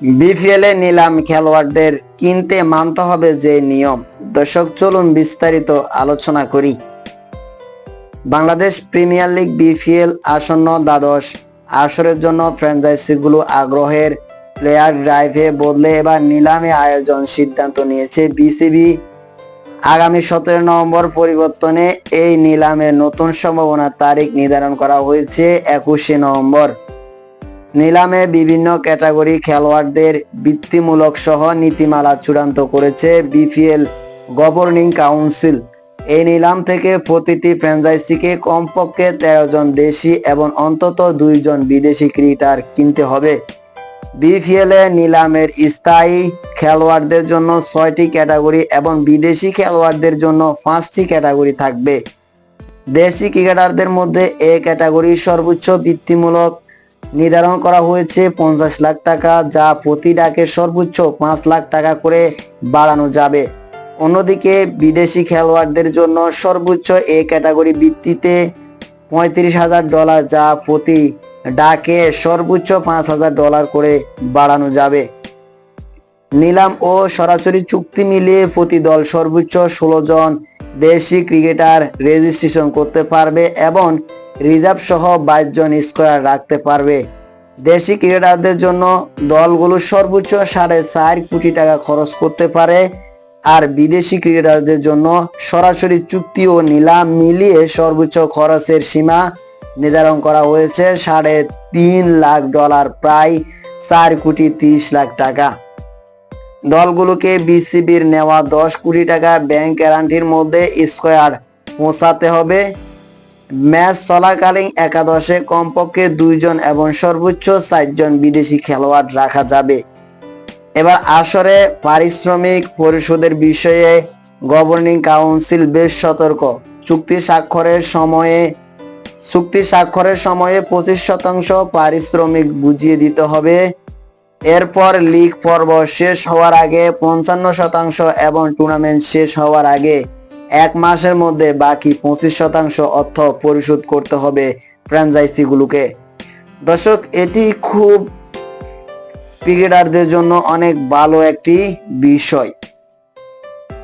BPL এ নিলাম খেলোয়াড়দের কিনতে মানতে হবে যে নিয়ম। দর্শক, চলুন বিস্তারিত আলোচনা করি। বাংলাদেশ প্রিমিয়ার লিগ বিপিএল আসন্ন দ্বাদশ আসরের জন্য ফ্র্যাঞ্চাইজিগুলো আগ্রহের প্লেয়ার ড্রাইভে বদলে এবার নিলামে আয়োজন সিদ্ধান্ত নিয়েছে বিসিবি আগামী সতেরো নভেম্বর পরিবর্তনে এই নিলামের নতুন সম্ভাবনার তারিখ নির্ধারণ করা হয়েছে একুশে নভেম্বর। নিলামে বিভিন্ন ক্যাটাগরি খেলোয়াড়দের বৃত্তিমূলক সহ নীতিমালা চূড়ান্ত করেছে বিপিএল গভর্নিং কাউন্সিল। এই নিলাম থেকে প্রতিটি ফ্র্যাঞ্চাইজিকে কমপক্ষে তেরো জন দেশি এবং অন্তত দুইজন বিদেশি ক্রিকেটার কিনতে হবে। বিপিএল এ নিলামের স্থায়ী খেলোয়াড়দের জন্য ছয়টি ক্যাটাগরি এবং বিদেশি খেলোয়াড়দের জন্য পাঁচটি ক্যাটাগরি থাকবে। দেশি ক্রিকেটারদের মধ্যে এ ক্যাটাগরি সর্বোচ্চ বৃত্তিমূলক নির্ধারণ করা হয়েছে পঞ্চাশ লাখ টাকা, যা প্রতি ডাকে সর্বোচ্চ পাঁচ লাখ টাকা করে বাড়ানো যাবে। অন্যদিকে, বিদেশি খেলোয়াড়দের জন্য সর্বোচ্চ এ ক্যাটাগরি ভিত্তিতে পঁয়ত্রিশ হাজার ডলার, যা প্রতি ডাকে সর্বোচ্চ পাঁচ হাজার ডলার করে বাড়ানো যাবে। নিলাম ও সরাসরি চুক্তি মিলিয়ে প্রতি দল সর্বোচ্চ ষোলো জন দেশি ক্রিকেটার রেজিস্ট্রেশন করতে পারবে এবং রিজার্ভ সহ বাইশ জন স্কোয়ার রাখতে পারবে। দেশি ক্রিকেটারদের জন্য দলগুলো সর্বোচ্চ সাড়ে চার কোটি টাকা খরচ করতে পারে আর বিদেশি ক্রিকেটারদের জন্য সরাসরি চুক্তি ও নিলাম মিলিয়ে সর্বোচ্চ খরচের সীমা নির্ধারণ করা হয়েছে সাড়ে তিন লাখ ডলার, প্রায় চার কোটি তিরিশ লাখ টাকা। দলগুলোকে বিসিবির নেওয়া দশ কোটি টাকা ব্যাংক গ্যারান্টির মধ্যে স্কোয়ার পৌঁছাতে হবে। ম্যাচ চলাকালীন একাদশে কমপক্ষে দুইজন এবং সর্বোচ্চ চারজন বিদেশি খেলোয়াড় রাখা যাবে। এবার আসরে পারিশ্রমিক পরিশোধের বিষয়ে গভর্নিং কাউন্সিল বেশ সতর্ক। চুক্তি স্বাক্ষরের সময়ে, চুক্তি স্বাক্ষরের সময়ে পঁচিশ শতাংশ পারিশ্রমিক বুঝিয়ে দিতে হবে। এরপর লিগ পর্ব শেষ হওয়ার আগে পঞ্চান্ন শতাংশ এবং টুর্নামেন্ট শেষ হওয়ার আগে এক মাসের মধ্যে বাকি পঁচিশ শতাংশ অর্থ পরিশোধ করতে হবে ফ্র্যাঞ্চাইজিগুলোকে। দর্শক, এটি খুব ক্রিকেটারদের জন্য অনেক ভালো একটি বিষয়।